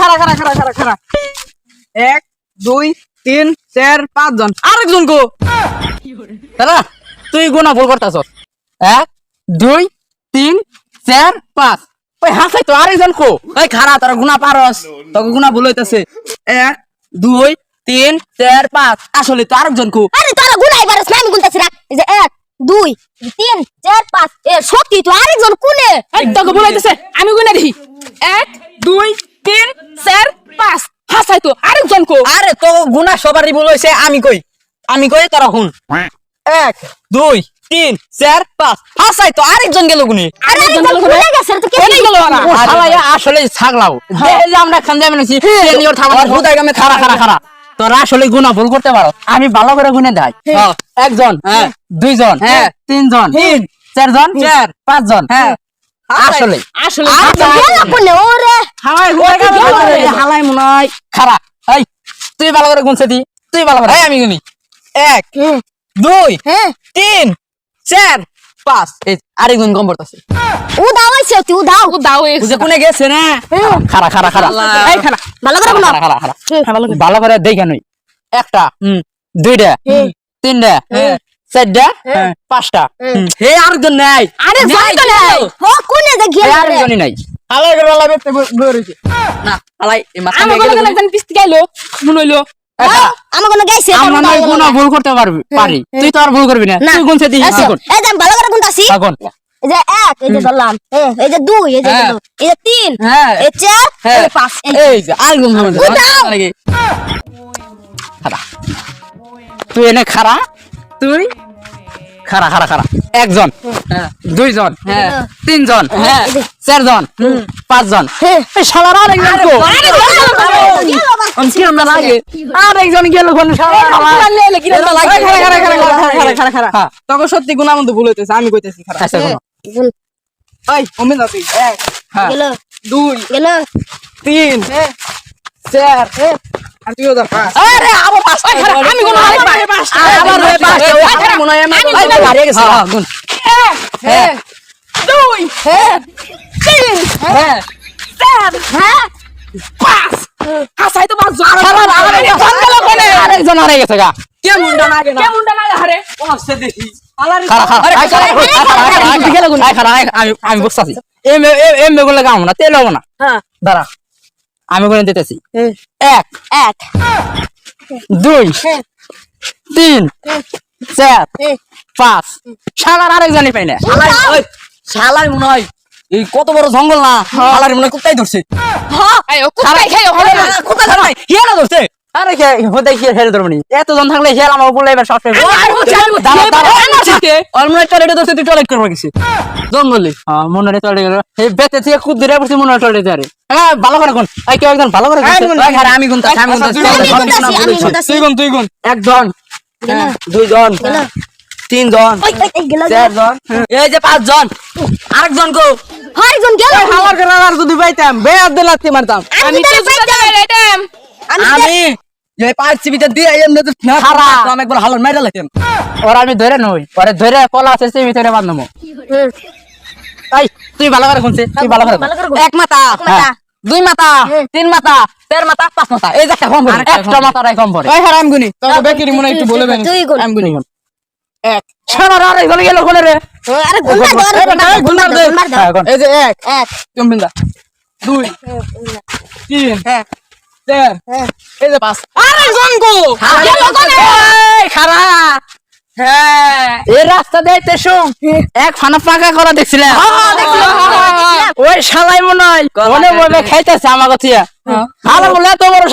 খারা খারা খারা খারা খারা এক দুই তিন চার পাঁচ জন আরেকজন গো। দাদা তুই গুণা ভুল করতাছ এক দুই তিন চার পাঁচ। ওই হাসাই তো আরেকজন কো। ওই খারা তোর গুণা পারস। তোকে গুণা ভুল হইতাছে। এক দুই তিন চার পাঁচ। আসলে তো আরেকজন কো। আরে তোরা গুনাই পারস না আমি গুনতেছি এই যে এক দুই তিন চার পাঁচ। এ সত্যি তো আরেকজন কোনে? তোকে বলাইতেছে আমি গুনে দেখি। এক দুই তিন চার পাঁচ। হাসাই তো আরেকজন কো। আরে তো গুণা সবারই ভুল হয়েছে আমি কই? আমি কই তোরা হুন এক দুই তিন চার পাঁচ। হাসাই তো আরেকজন গেল গুনি আরে আরেকজন কোনে গেল ও আসলে ছাগলাও। দেখে যে আমরা খান যাবেন সিনিয়র থাকা হুদাই গামে খারা খারা খারা তোরা আসলে গুণা ভুল করতে পারো। আমি ভালো করে গুনে দেয় একজন হ্যাঁ। দুইজন হ্যাঁ। তিনজন তিন। চারজন চার পাঁচজন। হ্যাঁ। আসলে। আসলে কোনে হালাই মনে হয়। এই তুই ভালো করে গুনছে দি। তুই ভালো করে আমি গুনি। এক দুই হ্যাঁ। তিন চার পাঁচ। এই আরেকজন কম পড়তেছে। ও দাও তুই ও দাও। ও দাও কোনে গেছে না? খারা খারা খারা। এই খারা। ভালো করে গুনো। খারা খারা। খারা ভালো করে। দেখে নই একটা হুম। দুইটা তিনটা চারটা? পাঁচটা। হে আরেকজন নাই। আরে যাই তো নাই। ও কোনে হে গেল রে আরেকজনই নাই। হালাই করে ভালো বেতে বই না হালাই এই মাথা নিয়ে কোনো একজন পিস্তি গাইলো। মনে হইল। আমার কোনো গাইছে আমরা নয় গুণা ভুল করতে পারবি পারি। তুই তো আর ভুল করবি না। তুই গুনছে দিস তুই গুন এই যে ভালো করে গুনতাছি। এখন এই যে এক এই যে ধরলাম। হ্যাঁ, এই যে দুই এই যে হ্যাঁ। এই যে তিন হ্যাঁ। এই চার এই হ্যাঁ। পাঁচ এই যে হবে তুই এনে খারা তুই? খারা খারা খারা একজন দুইজন হ্যাঁ। তিনজন হ্যাঁ। চারজন পাঁচজন। হ্যাঁ। শালার আরেকজন কো আরে গেল, গেল, গেল আবার। আমি কিরম না লাগে আরেকজন গেল কোন শালা। খারা খারা খারা খারা তখন সত্যি গুণা ভুল হইতেছে আমি কইতেছি আচ্ছা অমিত তুই এক হ্যাঁ। দুই তিন চার আর তুইও ধর পাঁচ। আরে আবার পাঁচটা আমি কোনো আরেক পাঁচ আবার ওই পাঁচটা ওই আরে মনে হয় আমি হারিয়ে গেছি। হ্যাঁ গুণ হ্যাঁ দুই তিন হ্যাঁ চার হ্যাঁ পাঁচ। হাসাই তো পাঁচ জন শালার আরেকজন গেল কোনে আরেকজন হারিয়ে গেছে গা। কেমনটা লাগে না কেমনটা না হারে পাঁচটা দেখি আলার খারা খারা আরে খারা খারা গেল গুণ খারা আমি আমি এম এম বেগুলো কাম না তেল হব না। হ্যাঁ দাঁড়া। আমি করে দিতেছি এক। এক। দুই। হ্যাঁ। তিন। চার হ্যাঁ। পাঁচ শালার আরেকজনই পাই না। শালাই মনে হয়। এই কত বড় জঙ্গল না? শালার মনে হয় কুত্তাই ধরছে। হিয়ালা ধরছে। আরে কে হতে কি হেরে ধরবনি এতজন থাকলে আমার এবার সব হয় টয়লেটে ধরছে তুই টয়লেট করব গেছি জঙ্গলে। হ্যাঁ মনে হয় এই বেতে থেকে খুদ ধরে পড়ছি মনে হয় টয়লেটে হ্যাঁ ভালো করে কোন এই কেউ একজন ভালো করে আমি গুনতাছি গুনতাছি চল, চল, চল। তুই গুন তুই গুন। একজন। গেল দুইজন। তিনজন। ওই ওই, ওই চারজন। এই যে পাঁচজন। আরেকজন কো। হয় গেল আর যদি পাইতাম মারতাম। আমি তো এই পাঁচ দিয়ে না খারা আমি একবার হালার মেরে লাগতাম ওরা আমি ধরে নই। ওরে ধরে কলা আছে বান্ধবো হুম। তাই তুই ভালো করে তুই ভালো করে। এক মাথা। এক মাথা। দুই মাথা তিন মাথা চার মাথা পাঁচ মাথা। এই যে একটা কম পড়ে একটা মাথাটাই কম পড়ে ওই হারাম গুনি তোকে বেকিরি মনে একটু বলে বেন তুই গুন। এক। সারা আর এখানে গেল কোনে রে। আরে গুন মার দাও, আরে গুন মার দাও, গুন মার দাও, গুন মার দাও। হ্যাঁ, কোন? এই যে এক। এক। চম্বিন্দা দুই। তিন। হ্যাঁ। চার। হ্যাঁ। এই যে পাঁচ। আরেকজন গো গেল এই খারা হ্যাঁ। এই রাস্তা দেখতে শুন এক ফানা পাকা করা দেখছিলাম। ওই শালাই মনে হয়। মনে মনে খাইতেছে আমার কথা ভালো বলে তো বড়